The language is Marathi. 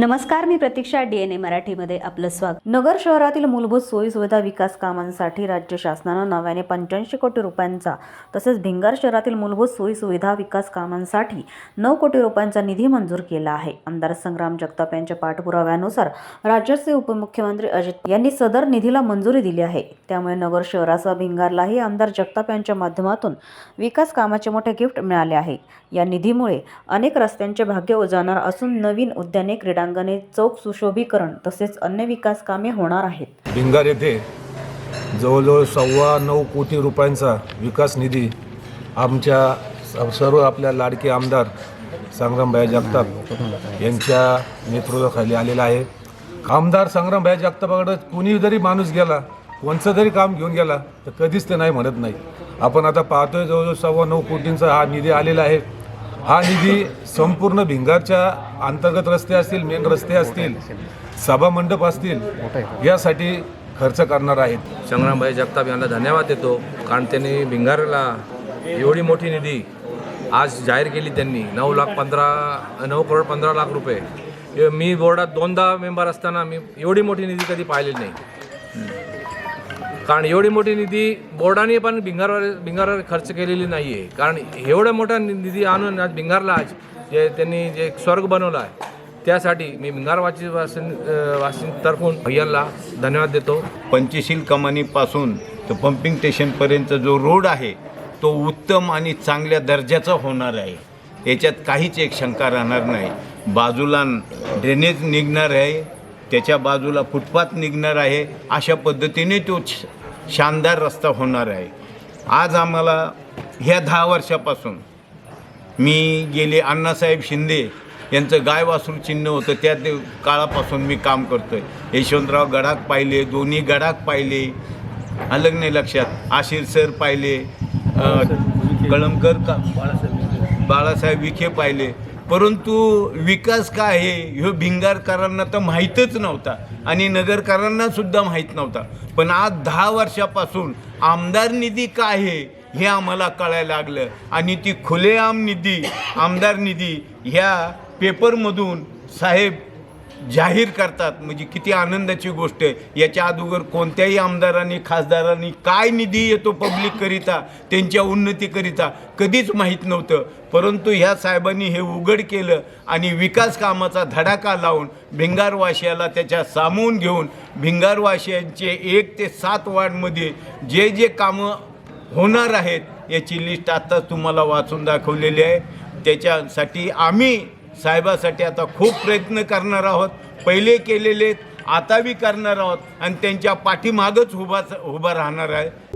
नमस्कार मी प्रतीक्षा डीएनए मराठीमध्ये आपलं स्वागत. नगर शहरातील मूलभूत सोयी सुविधा विकास कामांसाठी राज्य शासनानं नव्याने पंच्याऐंशी कोटी रुपयांचा तसेच भिंगार शहरातील मूलभूत सोयी सुविधा विकास कामांसाठी नऊ कोटी रुपयांचा निधी मंजूर केला आहे. आमदार संग्राम जगताप यांच्या पाठपुराव्यानुसार राज्याचे उपमुख्यमंत्री अजित यांनी सदर निधीला मंजुरी दिली आहे. त्यामुळे नगर शहरासह भिंगारलाही आमदार जगताप यांच्या माध्यमातून विकास कामाचे मोठे गिफ्ट मिळाले आहे. या निधीमुळे अनेक रस्त्यांचे भाग्य उजाणार असून नवीन उद्याने क्रीडांगणे चौक सुशोभीकरण तसेच अन्य विकास कामे होणार आहेत. भिंगार येथे जवळजवळ सव्वा नऊ कोटी रुपयांचा विकास निधी आमच्या स- सर्व आपल्या लाडके आमदार संग्रामभाई जगताप यांच्या नेतृत्वाखाली आलेला आहे. आमदार संग्रामभाई जगतापाकडे कुणी जरी माणूस गेला कोणचं जरी काम घेऊन गेला तर कधीच ते नाही म्हणत नाही आपण आता पाहतोय जवळजवळ सव्वा नऊ कोटींचा हा निधी आलेला आहे. हा निधी संपूर्ण भिंगारच्या अंतर्गत रस्ते असतील मेन रस्ते असतील सभा मंडप असतील यासाठी खर्च करणार आहेत. संग्रामभाई जगताप यांना धन्यवाद देतो कारण त्यांनी भिंगारला एवढी मोठी निधी आज जाहीर केली त्यांनी. नऊ लाख पंधरा नऊ करोड पंधरा लाख रुपये. मी बोर्डात दोनदा मेंबर असताना मी एवढी मोठी निधी कधी पाहिलेली नाही. कारण एवढी मोठी निधी बोर्डाने पण भिंगारवर भिंगारवर खर्च केलेली नाही आहे कारण एवढा मोठा निधी आणून आज भिंगारला आज जे त्यांनी जे एक स्वर्ग बनवला आहे त्यासाठी मी भिंगारवासी वासीन तर्फून भैयाला धन्यवाद देतो. पंचशील कमानीपासून तर पंपिंग स्टेशनपर्यंत जो रोड आहे तो उत्तम आणि चांगल्या दर्जाचा होणार आहे. याच्यात काहीच एक शंका राहणार नाही. बाजूला ड्रेनेज निघणार आहे त्याच्या बाजूला फुटपाथ निघणार आहे अशा पद्धतीने तो शानदार रस्ता होणार आहे. आज आम्हाला ह्या दहा वर्षापासून मी गेले अण्णासाहेब शिंदे यांचं गाय वासरू चिन्ह होतं. त्या ते काळापासून मी काम करतो आहे यशवंतराव गडाख पाहिले दोन्ही गडाख पाहिले. अलग नाही लक्षात. आशिर सर पाहिले कळमकर का बाळासाहेब विखे पाहिले. परंतु विकास काय आहे ह्यो भिंगारकरांना तर माहीतच नव्हता आणि नगरकरांनासुद्धा माहीत नव्हता. पण आज दहा वर्षापासून आमदार निधी काय आहे हे आम्हाला कळायला लागलं. आणि ती खुलेआम निधी आमदार निधी ह्या पेपरमधून साहेब जाहीर करतात. म्हणजे किती आनंदाची गोष्ट आहे. याच्या अगोदर कोणत्याही आमदारांनी खासदारांनी काय निधी येतो पब्लिककरिता त्यांच्या उन्नतीकरिता कधीच माहीत नव्हतं. परंतु ह्या साहेबांनी हे उघड केलं आणि विकास कामाचा धडाका लावून भिंगारवाशियाला त्याच्या सामावून घेऊन भिंगारवाशियांचे एक ते सात वार्डमध्ये जे जे कामं होणार आहेत याची लिस्ट आत्ताच तुम्हाला वाचून दाखवलेली आहे. त्याच्यासाठी आम्ही साहेबासाठी आता खूप प्रयत्न करणार आहोत. पहिले केलेले आता बी करणार आहोत. आणि त्यांच्या पाठीमागच उभा उभा राहणार आहे.